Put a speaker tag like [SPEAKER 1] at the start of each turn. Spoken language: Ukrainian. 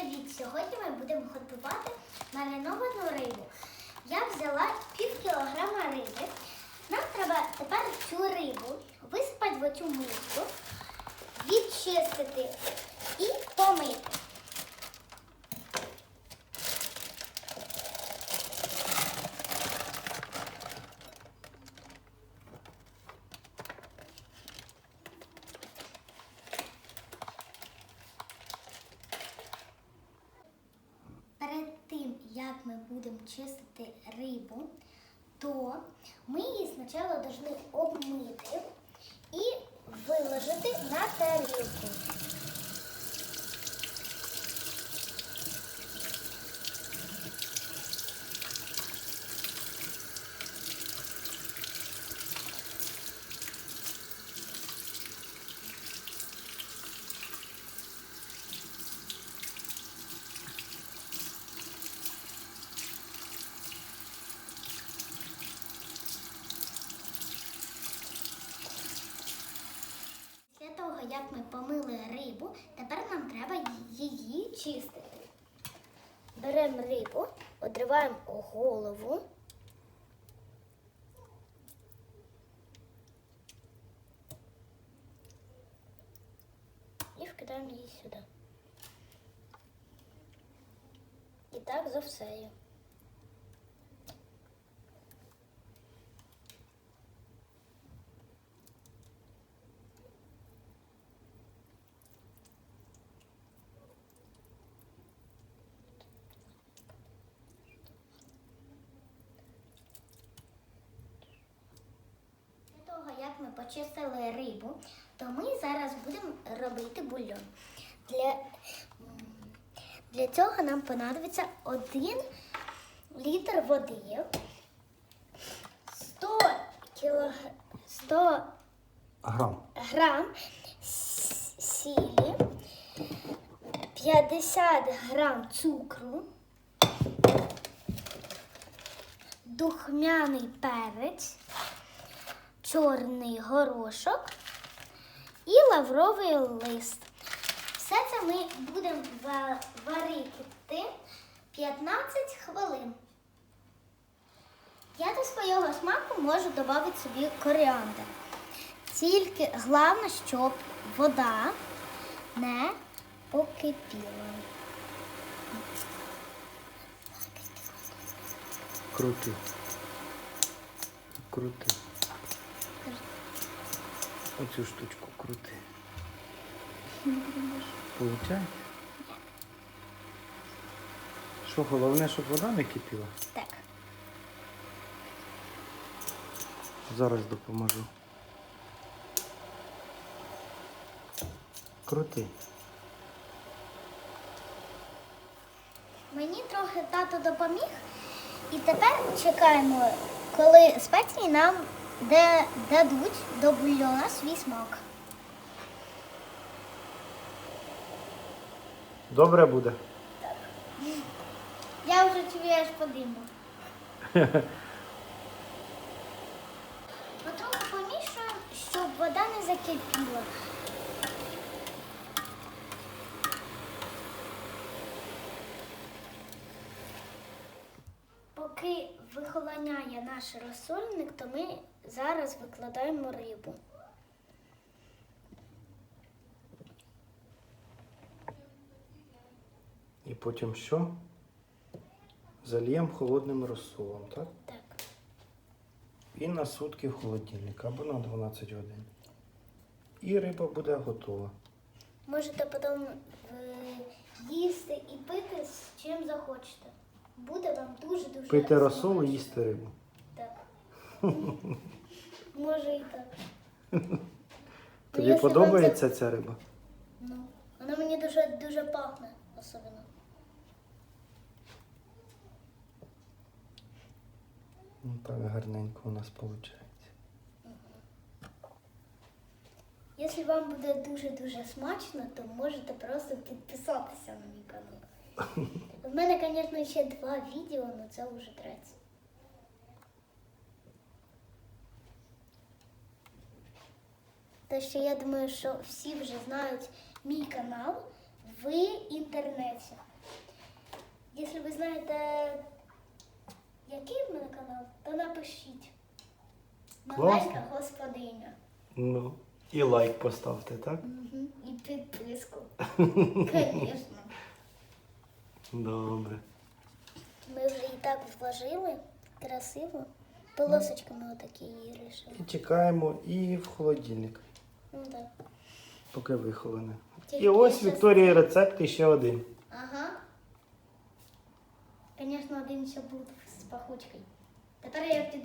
[SPEAKER 1] привіт! Сьогодні ми будемо готувати мариновану рибу. Я взяла пів кілограма риби. Нам треба тепер цю рибу висипати в оцю миску, відчистити і помити. Перед тим, ми будемо чистити рибу, то ми її спочатку повинні обмити і виложити на тарілку. Як ми помили рибу, тепер нам треба її чистити. Беремо рибу, одриваємо голову. І вкидаємо її сюди. І так за всею. Після того, як ми почистили рибу, то ми зараз будемо робити бульйон. Для, для цього нам понадобиться 1 літр води, 100 кілог... 100
[SPEAKER 2] Грам.
[SPEAKER 1] грам сілі, 50 грам цукру, духмяний перець, чорний горошок і лавровий лист. Все це ми будемо варити 15 хвилин. Я до свого смаку можу додати собі коріандр. Тільки головне, щоб вода не покипіла.
[SPEAKER 2] Крути. Крути. Оцю штучку крути. Получається? Що головне, щоб вода не кипіла?
[SPEAKER 1] Так.
[SPEAKER 2] Зараз допоможу. Крути.
[SPEAKER 1] Мені трохи тато допоміг. І тепер чекаємо, коли спеції нам де, дадуть до бульйона свій смак.
[SPEAKER 2] Добре буде.
[SPEAKER 1] Я вже чую аж по диму. Потроху помішуємо, щоб вода не закипіла. Поки вихолоняє наш розсольник, то ми зараз викладаємо рибу.
[SPEAKER 2] І потім що? Зальємо холодним розсолом, так?
[SPEAKER 1] Так.
[SPEAKER 2] І на сутки в холодильник або на 12 годин. І риба буде готова.
[SPEAKER 1] Можете потім е, їсти і пити з чим захочете. Буде вам дуже-дуже
[SPEAKER 2] Пити розсол і їсти рибу.
[SPEAKER 1] Може і так.
[SPEAKER 2] Тобі
[SPEAKER 1] якщо
[SPEAKER 2] подобається ця риба?
[SPEAKER 1] Ну, вона мені дуже дуже пахне особливо.
[SPEAKER 2] Ну так гарненько у нас виходить.
[SPEAKER 1] Якщо вам буде дуже-дуже смачно, то можете просто підписатися на мій канал. В мене, звісно, ще два відео, але це вже третє. Та що я думаю, що всі вже знають мій канал. в інтернеті. Якщо ви знаєте, який в мене канал, то напишіть. Маленька господиня.
[SPEAKER 2] Ну, і лайк поставте, так?
[SPEAKER 1] І підписку. Звісно.
[SPEAKER 2] Добре.
[SPEAKER 1] Ми вже і так вложили красиво. Полосочками отакі її рішили.
[SPEAKER 2] І чекаємо і в холодильник,
[SPEAKER 1] Ну так.
[SPEAKER 2] поки виховане.
[SPEAKER 1] Тільки
[SPEAKER 2] І ось
[SPEAKER 1] щас-
[SPEAKER 2] Вікторії рецепт і ще один.
[SPEAKER 1] Ага. Звісно, один ще буде з пахучкою. Тепер я піду